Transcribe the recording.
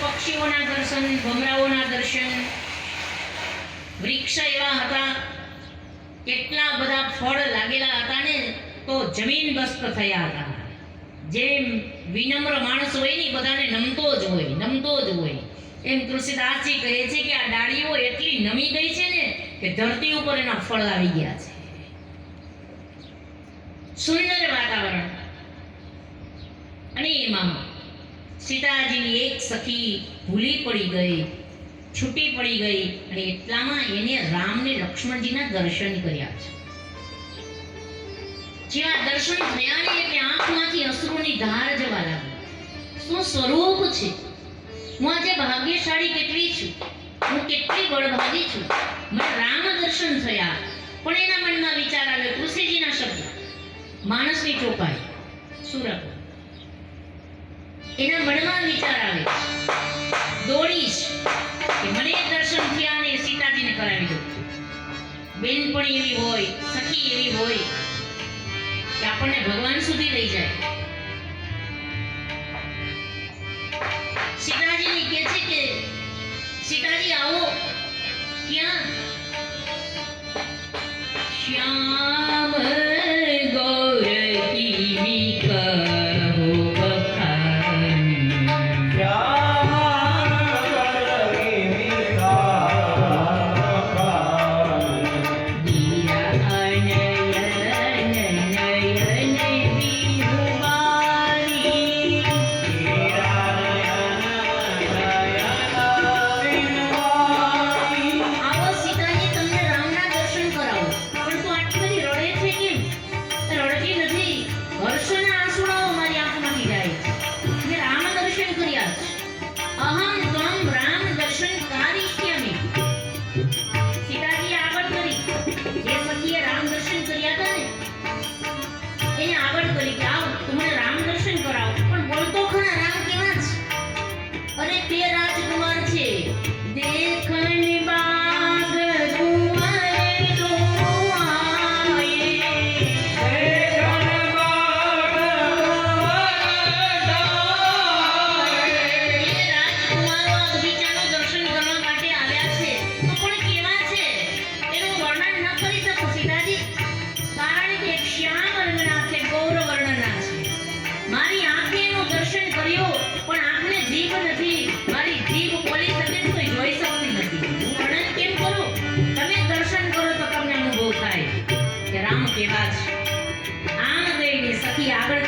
પક્ષીઓના દર્શન, ભમરાઓના દર્શન, વૃક્ષ એવા હતા. કેટલા બધા ફળ લાગેલા હતા ને, તો જમીન બસ્ત થયા હતા. જે વિનમ્ર માણસ હોય ને, બધાને નમતો જ હોય, નમતો જ હોય. એમ તુલસીદાસજી કહે છે કે આ ડાળીઓ એટલી નમી ગઈ છે ને, કે ધરતી ઉપર એના ફળ આવી ગયા છે. સુંદર વાતાવરણ. અને એમાં સીતાજીની એક સખી ભૂલી પડી ગઈ, છૂટી પડી ગઈ અને એટલામાં એને રામને લક્ષ્મણજીના દર્શન કર્યા છે. જેવા દર્શન થયા ને એટલે આંખમાંથી અશ્રુની ધાર જવા લાગી. શું સ્વરૂપ છે? હું આજે ભાગ્યશાળી કેટલી છું? હું કેટલી બળભાગી છું? મને રામ દર્શન થયા, પણ એના મનમાં વિચાર આવ્યો તુલસીજીના શબ્દ. માણસની ચોપાઈ રાખવું? એના મનમાં વિચાર આવે. દોડીશ કે મને દર્શન થયા ને સીતાજીને કરાવી દઉં. બેનપણી એવી હોય, સખી એવી હોય, કે આપણને ભગવાન સુધી લઈ જાય. સીતાજીને કહે છે કે, સીતાજી, આવો. ક્યાં? શ્યામ. કર્યા છે. અહમ ત્વમ કરી. જે સખીએ રામ દર્શન કર્યા હતા ને, એને આગળ રામ દર્શન કરાવો. પણ બોલતો ખરા છે? તે રાજકુમાર છે. દેખણ શ્યામ રંગના છે ગૌર વર્ણના છે. મારી આંખે એનું દર્શન કર્યો, પણ આંખને જીભ નથી. મારી જીભ બોલી શકે તો જોઈ શકતી નથી. હું વર્ણન કેમ કરું? તમે દર્શન કરો તો તમને અનુભવ થાય કે રામ કેવા છે. આમ ગઈની સખી આગળ